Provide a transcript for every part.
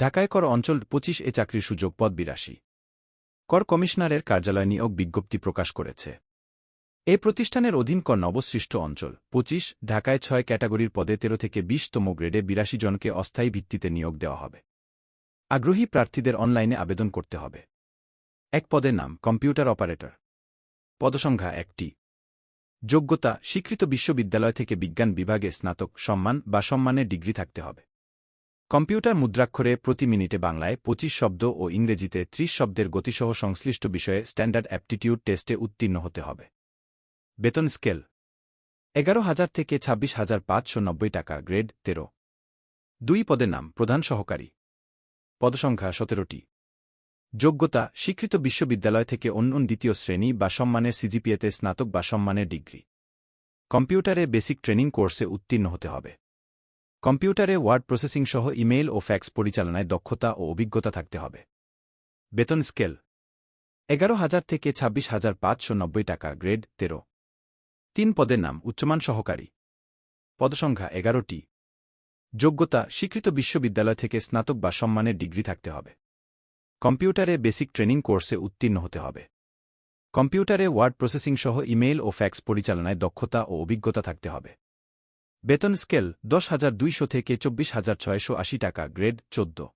ঢাকায় কর অঞ্চল পঁচিশ এ চাকরির সুযোগ পদ বিরাশি। কর কমিশনারের কার্যালয় নিয়োগ বিজ্ঞপ্তি প্রকাশ করেছে। এ প্রতিষ্ঠানের অধীন কর নবসৃষ্ট অঞ্চল পঁচিশ, ঢাকায় ছয় ক্যাটাগরির পদে তেরো থেকে বিশতম গ্রেডে বিরাশি জনকে অস্থায়ী ভিত্তিতে নিয়োগ দেওয়া হবে। আগ্রহী প্রার্থীদের অনলাইনে আবেদন করতে হবে। এক পদের নাম, কম্পিউটার অপারেটর। পদসংখ্যা একটি। যোগ্যতা, স্বীকৃত বিশ্ববিদ্যালয় থেকে বিজ্ঞান বিভাগে স্নাতক, সম্মান বা সম্মানের ডিগ্রি থাকতে হবে। কম্পিউটার মুদ্রাক্ষরে প্রতি মিনিটে বাংলায় পঁচিশ শব্দ ও ইংরেজিতে ত্রিশ শব্দের গতিসহ সংশ্লিষ্ট বিষয়ে স্ট্যান্ডার্ড অ্যাপটিটিউড টেস্টে উত্তীর্ণ হতে হবে। বেতন স্কেল, এগারো হাজার থেকে ছাব্বিশ হাজার পাঁচশো নব্বই টাকা, গ্রেড তেরো। দুই পদের নাম, প্রধান সহকারী। পদসংখ্যা, সতেরোটি। যোগ্যতা, স্বীকৃত বিশ্ববিদ্যালয় থেকে অন্য দ্বিতীয় শ্রেণি বা সম্মানের সিজিপিএতে স্নাতক বা সম্মানের ডিগ্রি। কম্পিউটারে বেসিক ট্রেনিং কোর্সে উত্তীর্ণ হতে হবে। কম্পিউটারে ওয়ার্ড প্রসেসিং সহ ইমেইল ও ফ্যাক্স পরিচালনায় দক্ষতা ও অভিজ্ঞতা থাকতে হবে। বেতন স্কেল, এগারো হাজার থেকে ছাব্বিশ হাজার পাঁচশো নব্বই টাকা, গ্রেড তেরো। তিন পদের নাম, উচ্চমান সহকারী। পদসংখ্যা, এগারোটি। যোগ্যতা, স্বীকৃত বিশ্ববিদ্যালয় থেকে স্নাতক বা সম্মানের ডিগ্রি থাকতে হবে। কম্পিউটারে বেসিক ট্রেনিং কোর্সে উত্তীর্ণ হতে হবে। কম্পিউটারে ওয়ার্ড প্রসেসিং সহ ইমেইল ও ফ্যাক্স পরিচালনায় দক্ষতা ও অভিজ্ঞতা থাকতে হবে। বেতন স্কেল দশ হাজার দুইশো থেকে চব্বিশ হাজার ছয়শো আশি টাকা, গ্রেড চোদ্দ।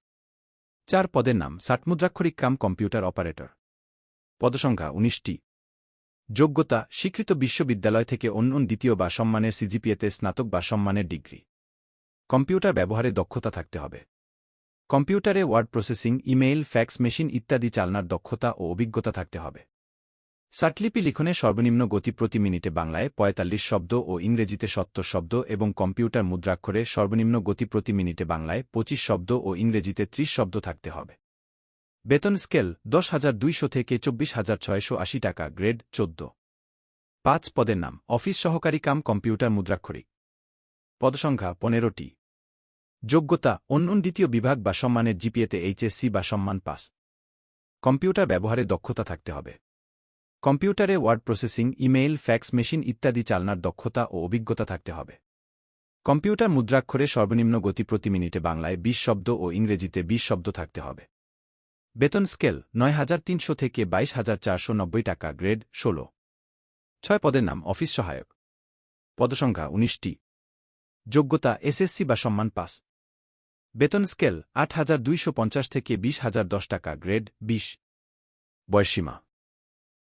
চার পদের নাম, ষাটমুদ্রাক্ষরিক কাম কম্পিউটার অপারেটর। পদসংখ্যা উনিশটি। যোগ্যতা, স্বীকৃত বিশ্ববিদ্যালয় থেকে অন্য দ্বিতীয় বা সম্মানের সিজিপিএতে স্নাতক বা সম্মানের ডিগ্রি। কম্পিউটার ব্যবহারে দক্ষতা থাকতে হবে। কম্পিউটারে word processing, email, fax machine ইত্যাদি চালনার দক্ষতা ও অভিজ্ঞতা থাকতে হবে। সাটলিপি লিখনে সর্বনিম্ন গতি প্রতি মিনিটে বাংলায় পঁয়তাল্লিশ শব্দ ও ইংরেজিতে সত্তর শব্দ এবং কম্পিউটার মুদ্রাক্ষরে সর্বনিম্ন গতি প্রতি মিনিটে বাংলায় পঁচিশ শব্দ ও ইংরেজিতে ত্রিশ শব্দ থাকতে হবে। বেতন স্কেল দশ হাজার দুইশো থেকে চব্বিশ হাজার ছয়শো আশি টাকা, গ্রেড চোদ্দ। পাঁচ, পদের নাম, অফিস সহকারী কাম কম্পিউটার মুদ্রাক্ষরিক পদসংখ্যা, পনেরোটি। যোগ্যতা অন্য দ্বিতীয় বিভাগ বা সম্মানের জিপিএতে এইচএসসি বা সম্মান পাস। কম্পিউটার ব্যবহারে দক্ষতা থাকতে হবে। কম্পিউটারে word processing, email, fax, machine ইত্যাদি চালনার দক্ষতা ও অভিজ্ঞতা থাকতে হবে। কম্পিউটার মুদ্রাক্ষরে সর্বনিম্ন গতি প্রতি মিনিটে বাংলায় বিশ শব্দ ও ইংরেজিতে বিশ শব্দ থাকতে হবে। বেতন স্কেল, নয় হাজার তিনশো থেকে বাইশ হাজার চারশো নব্বই টাকা, গ্রেড ষোলো। ছয় পদের নাম, অফিস সহায়ক। পদসংখ্যা, উনিশটি। যোগ্যতা, এসএসসি বা সম্মান পাস। বেতন স্কেল, আট হাজার দুইশো পঞ্চাশ থেকে বিশ হাজার দশ টাকা, গ্রেড বিশ। বয়সীমা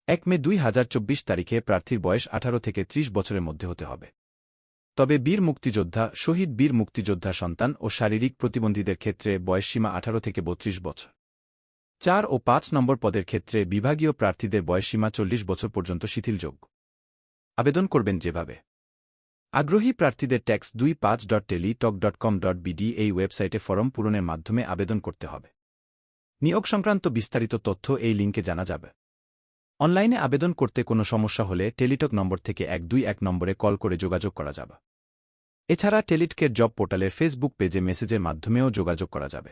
এক মে দুই হাজার চব্বিশ তারিখে প্রার্থীর বয়স আঠারো থেকে ত্রিশ বছরের মধ্যে হতে হবে। তবে বীর মুক্তিযোদ্ধা, শহীদ বীর মুক্তিযোদ্ধা সন্তান ও শারীরিক প্রতিবন্ধীদের ক্ষেত্রে বয়সসীমা আঠারো থেকে বত্রিশ বছর। চার ও পাঁচ নম্বর পদের ক্ষেত্রে বিভাগীয় প্রার্থীদের বয়সসীমা চল্লিশ বছর পর্যন্ত শিথিলযোগ্য। আবেদন করবেন যেভাবে। আগ্রহী প্রার্থীদের ট্যাক্স দুই পাঁচ dot teletalk dot com dot BD এই ওয়েবসাইটে ফরম পূরণের মাধ্যমে আবেদন করতে হবে। নিয়োগ সংক্রান্ত বিস্তারিত তথ্য এই লিঙ্কে জানা যাবে। অনলাইনে আবেদন করতে কোনো সমস্যা হলে টেলিটক নম্বর থেকে এক দুই এক নম্বরে কল করে যোগাযোগ করা যাবে। এছাড়া টেলিটকের জব পোর্টালের ফেসবুক পেজে মেসেজের মাধ্যমেও যোগাযোগ করা যাবে।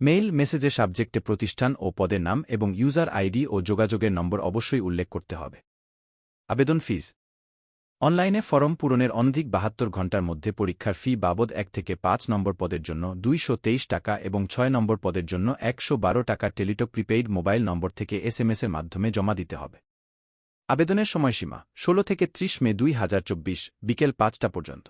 মেইল, মেসেজে সাবজেক্টে প্রতিষ্ঠান ও পদের নাম এবং ইউজার আইডি ও যোগাযোগের নম্বর অবশ্যই উল্লেখ করতে হবে। আবেদন ফিজ অনলাইনে ফরম পূরণের অনধিক বাহাত্তর ঘণ্টার মধ্যে পরীক্ষার ফি বাবদ এক থেকে পাঁচ নম্বর পদের জন্য দুইশো তেইশ টাকা এবং ছয় নম্বর পদের জন্য একশো বারো টাকা টেলিটক প্রিপেইড মোবাইল নম্বর থেকে এসএমএসের মাধ্যমে জমা দিতে হবে। আবেদনের সময়সীমা ষোলো থেকে ত্রিশ মে দুই হাজার চব্বিশ, বিকেল পাঁচটা পর্যন্ত।